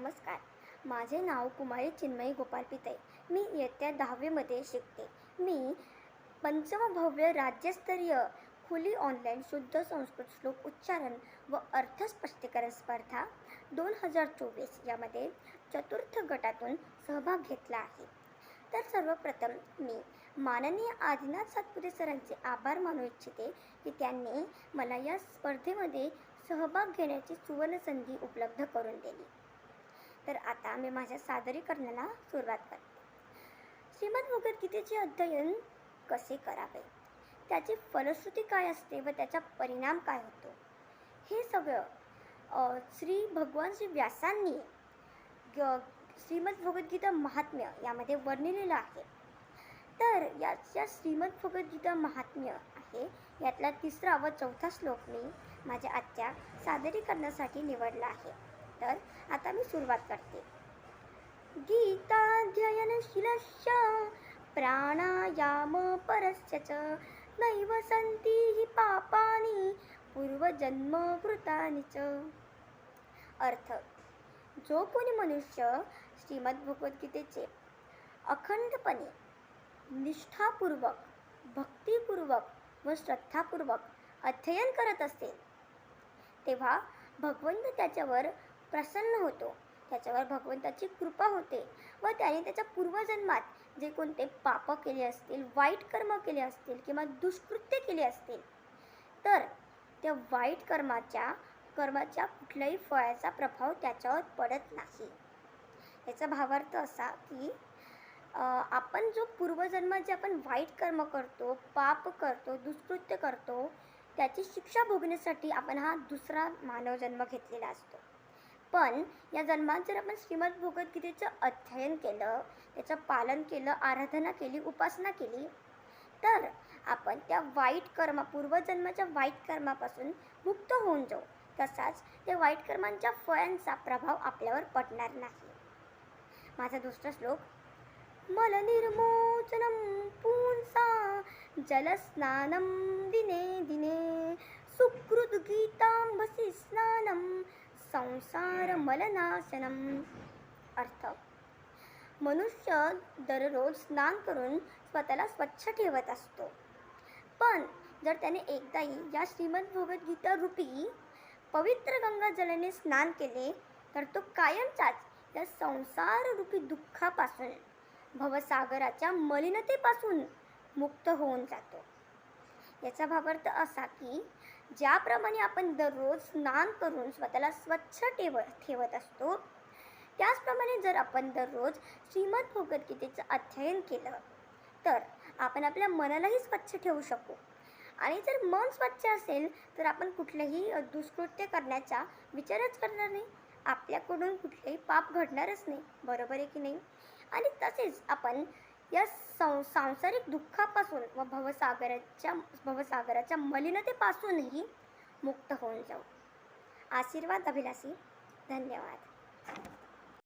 नमस्कार. माझे नाव कुमारी चिन्मयी गोपाल पितळे. मी इयत्ता दहावीमध्ये शिकते. मी पंचमभव्य राज्यस्तरीय खुली ऑनलाईन शुद्ध संस्कृत श्लोक उच्चारण व अर्थस्पष्टीकरण स्पर्धा दोन हजार चोवीस यामध्ये चतुर्थ गटातून सहभाग घेतला आहे. तर सर्वप्रथम मी माननीय आदिनाथ सातपुते सरांचे आभार मानू इच्छिते की त्यांनी मला या स्पर्धेमध्ये सहभाग घेण्याची सुवर्णसंधी उपलब्ध करून दिली. तर आता मी माझ्या सादरीकरणाला सुरुवात करते. श्रीमद भगवद्गीतेचे अध्ययन कसे करावे? त्याची फलश्रुती काय असते व त्याचा परिणाम काय होतो? हे सगळं श्री भगवान श्री व्यासांनी ग- श्रीमद भगवद्गीता महात्म्य यामध्ये वर्णिलेलं आहे. तर याच्या श्रीमद भगवद्गीता महात्म्य आहे. यातला तिसरा व चौथा श्लोक मी माझ्या आजच्या सादरीकरणासाठी निवडला आहे. तर आता मी सुरुवात करते. गीताध्ययनशीलश्च प्राणायाम परस्य च नैव सन्ति हि पापानि पूर्वजन्म कृतानि च. अर्थ. जो कोणी मनुष्य श्रीमद भगवद्गीतेचे अखंडपणे निष्ठापूर्वक भक्तिपूर्वक व श्रद्धापूर्वक अध्ययन करत असेल तेव्हा भगवंत त्याच्यावर प्रसन्न होतो. त्याच्यावर भगवंताची कृपा होते व त्याने त्याच्या पूर्वजन्मात जे कोणते पाप केले असतील वाईट कर्म केले असतील किंवा दुष्कृत्य केले असतील तर त्या वाईट कर्माच्या कर्माच्या कुठल्याही फळाचा प्रभाव त्याच्यावर पडत नाही. याचा भावार्थ असा की आपण जो पूर्वजन्मात जे आपण वाईट कर्म करतो पाप करतो दुष्कृत्य करतो त्याची शिक्षा भोगण्यासाठी आपण हा दुसरा मानव जन्म घेतलेला असतो. पण या जन्मात जर आपण श्रीमद भगवद्गीतेचं अध्ययन केलं त्याचं पालन केलं आराधना केली उपासना केली तर आपण त्या वाईट कर्मा पूर्वजन्माच्या वाईट कर्मापासून मुक्त होऊन जाऊ. तसाच त्या वाईट कर्मांच्या फळांचा प्रभाव आपल्यावर पडणार नाही. माझा दुसरा श्लोक मलनिर्मोचनं पुंसा जलस्नानं दिने दिने सुकृद्गीतांबसि स्नानं संसारमलनाशनम. अर्थ मनुष्य दररोज स्नान करून स्वतःला स्वच्छ ठेवत असतो. पण जर त्याने एकदाही या श्रीमद भगवद्गीता रूपी पवित्र गंगा जलाने स्नान केले तर तो कायमचाच या संसार रूपी दुःखापासून भवसागराच्या मलिनतेपासून मुक्त होऊन जातो. याचा भावार्थ असा की ज्याप्रमाणे आपण दररोज स्नान करून स्वतःला स्वच्छ ठेव ठेवत असतो त्याचप्रमाणे जर आपण दररोज श्रीमद भगवद्गीतेचं अध्ययन केलं तर आपण आपल्या मनालाही स्वच्छ ठेवू शकू. आणि जर मन स्वच्छ असेल तर आपण कुठलंही दुष्कृत्य करण्याचा विचारच करणार नाही. आपल्याकडून कुठलेही पाप घडणारच नाही. बरोबर आहे की नाही? आणि तसेच आपण या सं सांसारिक दुःखापासून व भवसागराच्या भवसागराच्या मलिनतेपासूनही मुक्त होऊन जाऊ. आशीर्वाद अभिलाषी धन्यवाद.